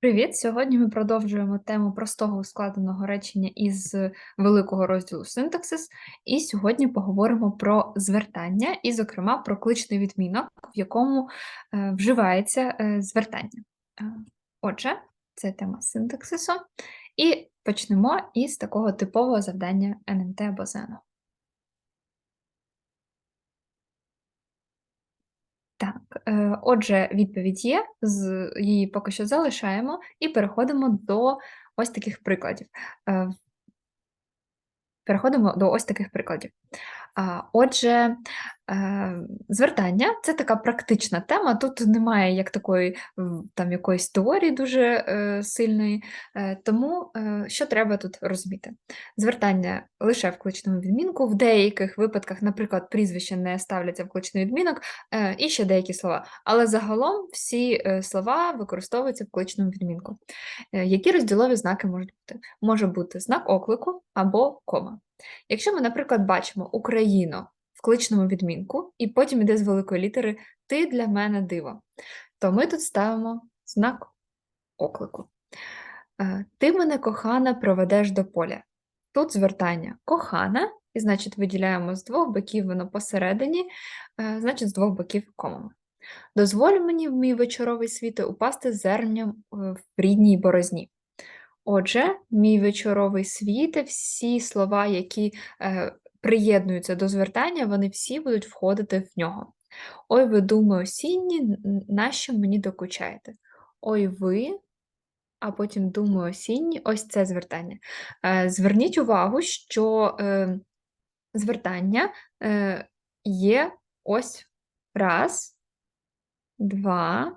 Привіт! Сьогодні ми продовжуємо тему простого ускладеного речення із великого розділу синтаксис, і сьогодні поговоримо про звертання, і, зокрема, про кличний відмінок, в якому е, вживається е, звертання. Е, отже, це тема синтаксису, і почнемо із такого типового завдання НМТ або ЗНО. Так, е, отже, відповідь є, її поки що залишаємо і переходимо до ось таких прикладів. Е, переходимо до ось таких прикладів. Отже, е, звертання це така практична тема. Тут немає як такої там якоїсь теорії дуже е, сильної, е, тому що треба тут розуміти? Звертання лише в кличному відмінку, в деяких випадках, наприклад, прізвище не ставляться в кличний відмінок, і ще деякі слова. Але загалом всі слова використовуються в кличному відмінку. Які розділові знаки можуть бути? Може бути знак оклику або кома. Якщо ми, наприклад, бачимо Україно в кличному відмінку, і потім йде з великої літери Ти для мене диво, то ми тут ставимо знак оклику. Е, Ти мене кохана проведеш до поля. Тут звертання кохана, і, значить, виділяємо з двох боків воно посередині, е, значить, з двох боків комами. Дозволь мені в мій вечоровий світи упасти зерням е, в рідній борозні. Отже, мій вечоровий світ, всі слова, які е, приєднуються до звертання, вони всі будуть входити в нього. Ой, ви думи осінні, нащо мені докучаєте? Ой ви, а потім думаю осінні, ось це звертання. Е, Зверніть увагу, що е, звертання е, є ось раз, два,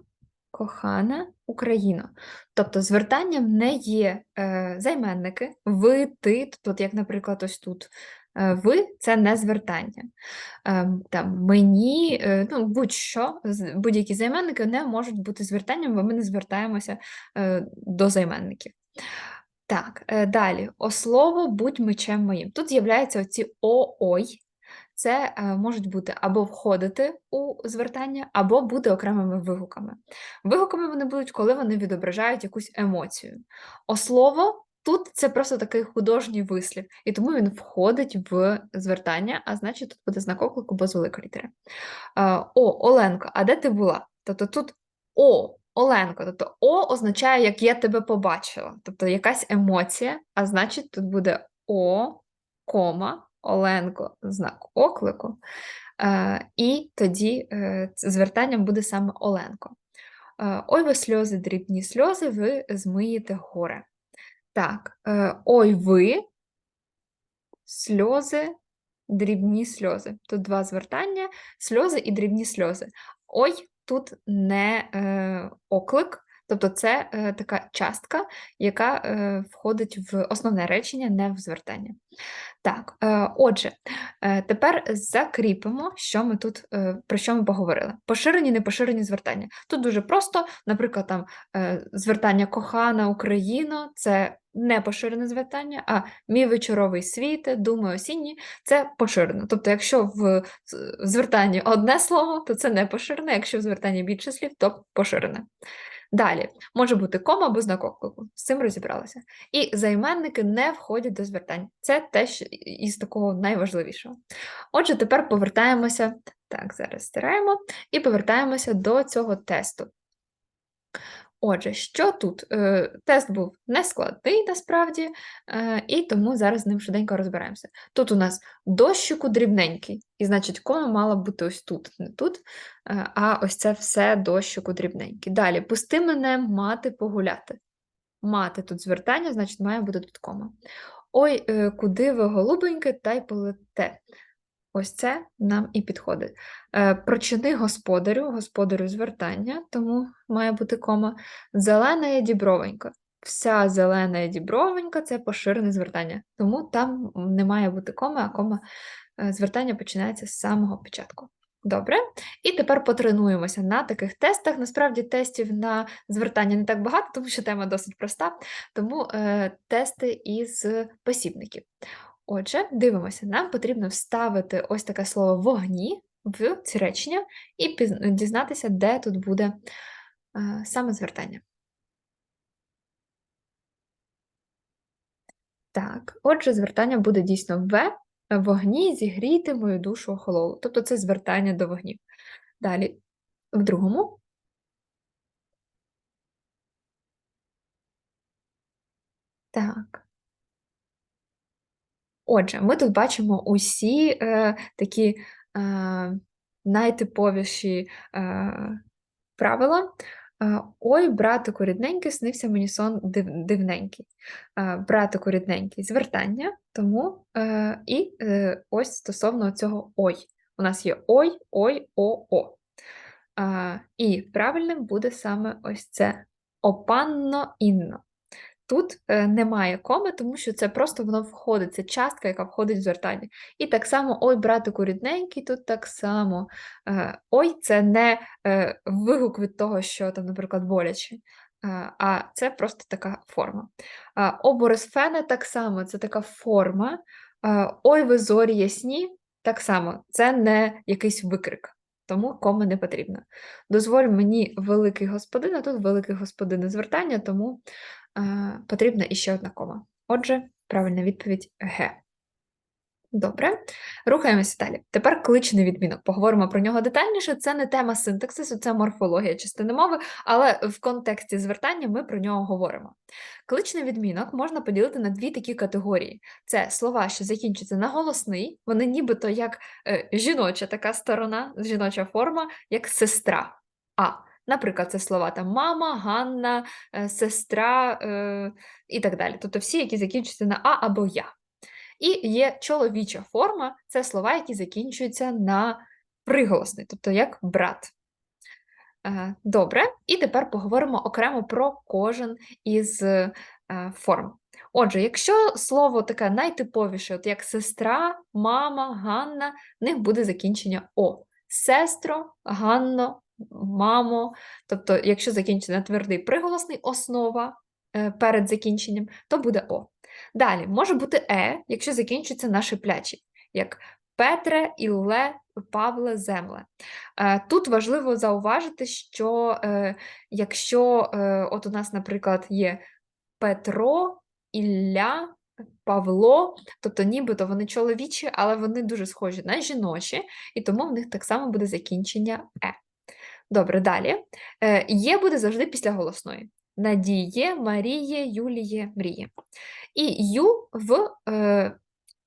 кохана Україно. Тобто звертанням не є е, займенники, ви, ти, тобто, як, наприклад, ось тут. Е, ви це не звертання. Е, там, Мені, е, ну, будь-що, будь-які займенники не можуть бути звертанням, бо ми не звертаємося до займенників. Так, далі. Ослово будь мечем моїм. Тут з'являються оці о-ой, це е, можуть бути або входити у звертання, або бути окремими вигуками. Вигуками вони будуть, коли вони відображають якусь емоцію. Ослово тут це просто такий художній вислів, і тому він входить в звертання, а значить, тут буде знак оклику без великої літери. Е, о, Оленко, а де ти була? Тобто тут О. Оленко, тобто О означає, як я тебе побачила, тобто якась емоція, а значить, тут буде О, кома, Оленко знак оклику, е, і тоді е, звертанням буде саме Оленко. Е, ой, ви сльози, дрібні сльози, ви змиєте горе. Так, ой ви, сльози, дрібні сльози. Тут два звертання, сльози і дрібні сльози. Ой, тут не оклик, Тобто це е, така частка, яка е, входить в основне речення, не в звертання. Так, е, отже, е, тепер закріпимо, що ми тут, е, про що ми поговорили. Поширені, непоширені звертання. Тут дуже просто, наприклад, там е, звертання кохана Україна це не поширене звертання, а мій вечоровий світ, думаю, осінні це поширено. Тобто, якщо в звертанні одне слово, то це не поширене, якщо в звертанні більше слів, то поширене. Далі може бути кома або знак оклику, з цим розібралися. І займенники не входять до звертань. Це теж із такого найважливішого. Отже, тепер повертаємося, так, зараз стираємо, і повертаємося до цього тесту. Отже, що тут? Е, тест був нескладний насправді, е, і тому зараз з ним швиденько розберемося. Тут у нас дощику дрібненький, і значить, кома мала бути ось тут, не тут, е, а ось це все дощику дрібненький. Далі, пусти мене мати погуляти. Мати тут звертання, значить, має бути тут кома. Ой, куди ви голубеньке, та й полете. Ось це нам і підходить. Е, Прочини господарю, господарю звертання, тому має бути кома. Зелена є дібровенька. Вся зелена є дібровенька це поширене звертання, тому там не має бути кома, а кома е, звертання починається з самого початку. Добре, і тепер потренуємося на таких тестах. Насправді, тестів на звертання не так багато, тому що тема досить проста, тому е, тести із посібників. Отже, дивимося, нам потрібно вставити ось таке слово вогні в ці речення і дізнатися, де тут буде е, саме звертання. Так, отже, звертання буде дійсно в вогні зігріти мою душу охололу. Тобто це звертання до вогнів. Далі, в другому. Так. Отже, ми тут бачимо усі е, такі е, найтиповіші е, правила. Е, Ой, братику рідненький, снився мені сон див, дивненький. Е, Братику рідненький звертання, тому е, і е, ось стосовно цього ой. У нас є ой, ой, о, о. Е, І правильним буде саме ось це опанно інно. Тут е, немає коми, тому що це просто воно входить, це частка, яка входить в звертання. І так само ой, братику рідненький, тут так само. Е, ой, це не е, вигук від того, що там, наприклад, боляче, а це просто така форма. Оборез фена так само, це така форма. Ой, ви зорі ясні, так само, це не якийсь викрик. Тому кому не потрібно. Дозволь мені великий господин, а тут великий господин звертання, тому е, потрібна іще одна кома. Отже, правильна відповідь Г. Добре, рухаємося далі. Тепер кличний відмінок. Поговоримо про нього детальніше. Це не тема синтаксису, це морфологія частини мови, але в контексті звертання ми про нього говоримо. Кличний відмінок можна поділити на дві такі категорії: це слова, що закінчуються на голосний, вони нібито як е, жіноча така сторона, жіноча форма, як сестра. А. Наприклад, це слова там мама, Ганна, сестра е, і так далі. Тобто всі, які закінчуються на А або Я. І є чоловіча форма це слова, які закінчуються на приголосний, тобто як брат. Е, Добре, і тепер поговоримо окремо про кожен із е, форм. Отже, якщо слово таке найтиповіше, от як сестра, мама, Ганна, в них буде закінчення О. Сестро, Ганно, мамо. Тобто, якщо закінчиться на твердий приголосний основа е, перед закінченням, то буде О. Далі, може бути Е, якщо закінчується на шиплячі, як Петре, Ілле, Павле, Земле. Е, Тут важливо зауважити, що е, якщо е, от у нас, наприклад, є Петро, Ілля, Павло, тобто нібито вони чоловічі, але вони дуже схожі на жіночі, і тому в них так само буде закінчення Е. Добре, далі. Є буде завжди після голосної. Надіє, Маріє, Юліє, Мріє. І ю в е,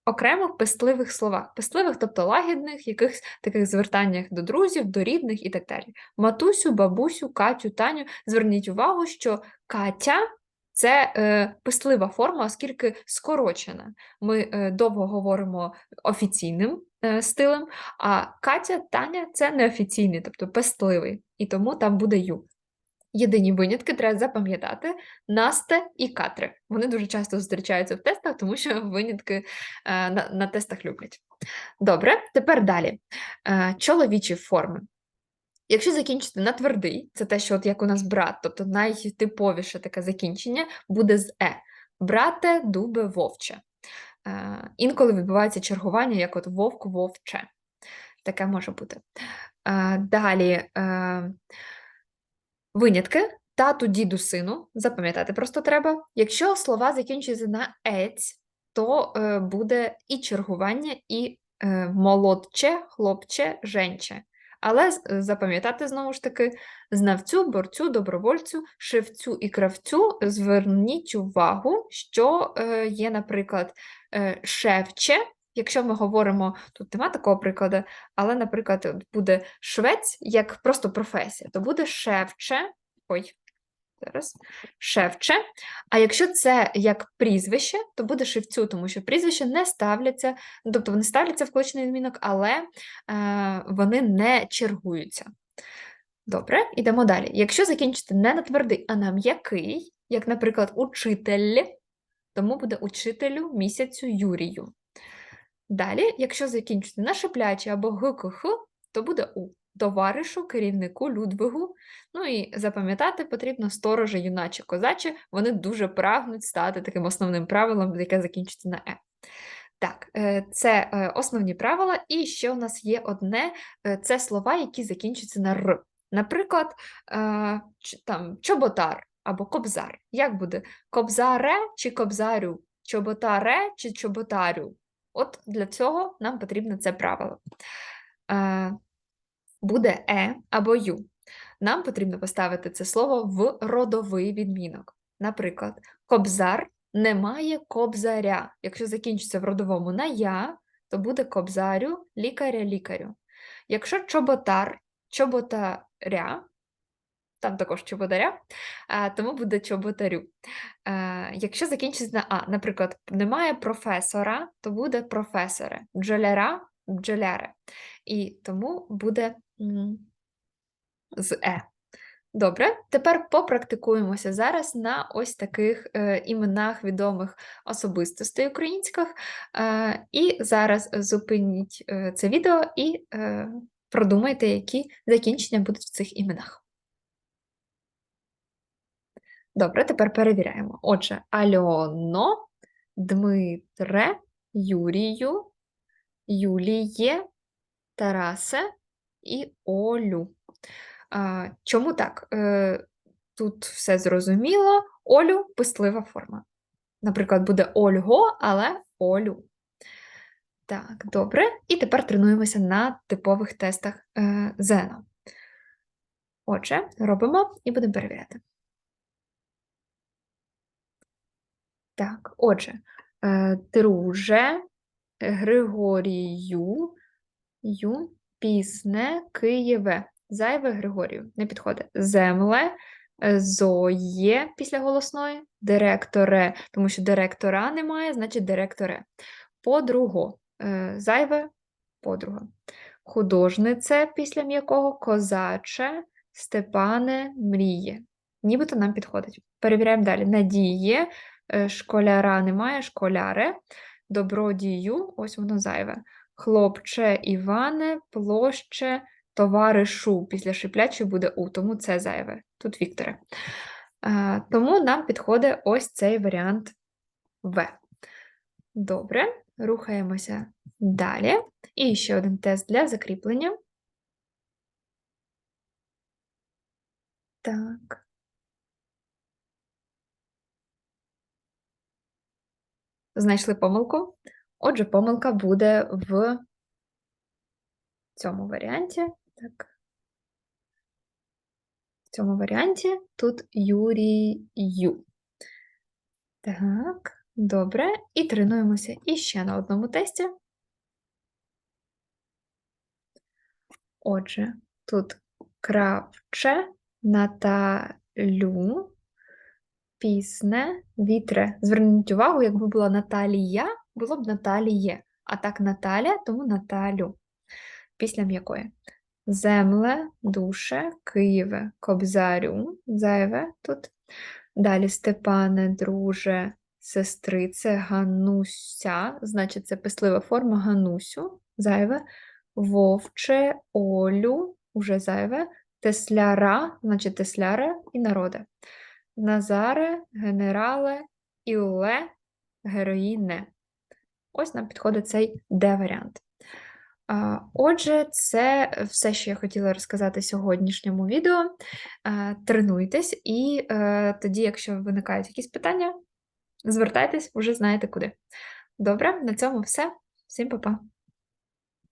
окремих пестливих словах. Пестливих, тобто лагідних, якихось таких звертаннях до друзів, до рідних і так далі. Матусю, бабусю, Катю, Таню. Зверніть увагу, що Катя це е, пистлива форма, оскільки скорочена. Ми е, довго говоримо офіційним е, стилем, а Катя, Таня це неофіційний, тобто пестливий, і тому там буде ю. Єдині винятки треба запам'ятати Насте і Катри. Вони дуже часто зустрічаються в тестах, тому що винятки е, на, на тестах люблять. Добре, тепер далі. Е, чоловічі форми. Якщо закінчити на твердий, це те, що от як у нас брат, тобто найтиповіше таке закінчення буде з е. Брате, дубе, вовче. Е, інколи відбувається чергування, як от вовк, вовче. Таке може бути. Далі. Винятки тату, діду, сину, запам'ятати просто треба. Якщо слова закінчуються на ець, то е, буде і чергування, і е, молодче, хлопче, женче. Але е, запам'ятати знову ж таки знавцю, борцю, добровольцю, шевцю і кравцю зверніть увагу, що е, є, наприклад, е, шевче. Якщо ми говоримо, тут нема такого прикладу, але, наприклад, буде швець як просто професія, то буде шевче, ой, зараз, шевче. А якщо це як прізвище, то буде шевцю, тому що прізвища не ставляться, тобто вони ставляться в кличний відмінок, але е, вони не чергуються. Добре, йдемо далі. Якщо закінчити не на твердий, а на м'який, як, наприклад, учитель, тому буде учителю місяцю Юрію. Далі, якщо закінчити на шиплячі або ГКХ, то буде У. Товаришу, керівнику, Людвигу. Ну і запам'ятати потрібно сторожа, юначе, козаче, вони дуже прагнуть стати таким основним правилом, яке закінчиться на Е. Так, е, це е, основні правила, і ще у нас є одне: е, це слова, які закінчуються на Р. Наприклад, там чоботар або кобзар. Як буде? Кобзаре чи кобзарю? чоботаре чи чоботарю. От для цього нам потрібно це правило. Е, Буде е або ю. Нам потрібно поставити це слово в родовий відмінок. Наприклад, кобзар немає кобзаря. Якщо закінчиться в родовому на я, то буде кобзарю, лікаря-лікарю. Якщо чоботар, чоботаря, там також чоботаря, тому буде чоботарю. Якщо закінчиться на А, наприклад, немає професора, то буде професоре, бджоляра, бджоляре. І тому буде з Е. Добре, тепер попрактикуємося зараз на ось таких е, іменах відомих особистостей українських. Е, і зараз зупиніть е, це відео і е, продумайте, які закінчення будуть в цих іменах. Добре, тепер перевіряємо. Отже, Альоно, Дмитре, Юрію, Юліє, Тарасе і Олю. А, Чому так? Е, Тут все зрозуміло. Олю пислива форма. Наприклад, буде Ольго, але Олю. Так, добре. І тепер тренуємося на типових тестах е, Зено. Отже, робимо і будемо перевіряти. Так, отже, е, друже, Григорію, ю, пісне, Києве. Зайве Григорію, не підходить. Земле, е, зоє після голосної, директоре, тому що директора немає, значить директоре. Подруго, е, зайве подруга. Художнице після м'якого, козаче, Степане, мріє. Нібито нам підходить. Перевіряємо далі. Надіє, школяра немає, школяре, добродію, ось воно зайве. Хлопче, Іване, площе, товаришу після шиплячої буде У, тому це зайве. Тут Вікторе. Тому нам підходить ось цей варіант В. Добре, рухаємося далі. І ще один тест для закріплення. Так. Знайшли помилку. Отже, помилка буде в цьому варіанті. Так. В цьому варіанті тут Юрію. Так, добре. І тренуємося іще на одному тесті. Отже, тут кравче, Наталю, пісне, вітре. Зверніть увагу, якби була Наталія, було б Наталіє. А так Наталя, тому Наталю. Після м'якої. Земле, душе, Києве, Кобзарю, зайве тут. Далі Степане, друже, сестрице, Гануся, значить, це пислива форма Ганусю, зайве, Вовче, Олю, уже зайве, Тесляра, значить Тесляре і народе. Назаре, генерале, Ілле, героїне. Ось нам підходить цей Д-варіант. Отже, це все, що я хотіла розказати сьогоднішньому відео. Тренуйтесь, і е, тоді, якщо виникають якісь питання, звертайтесь, вже знаєте куди. Добре, на цьому все. Всім па-па!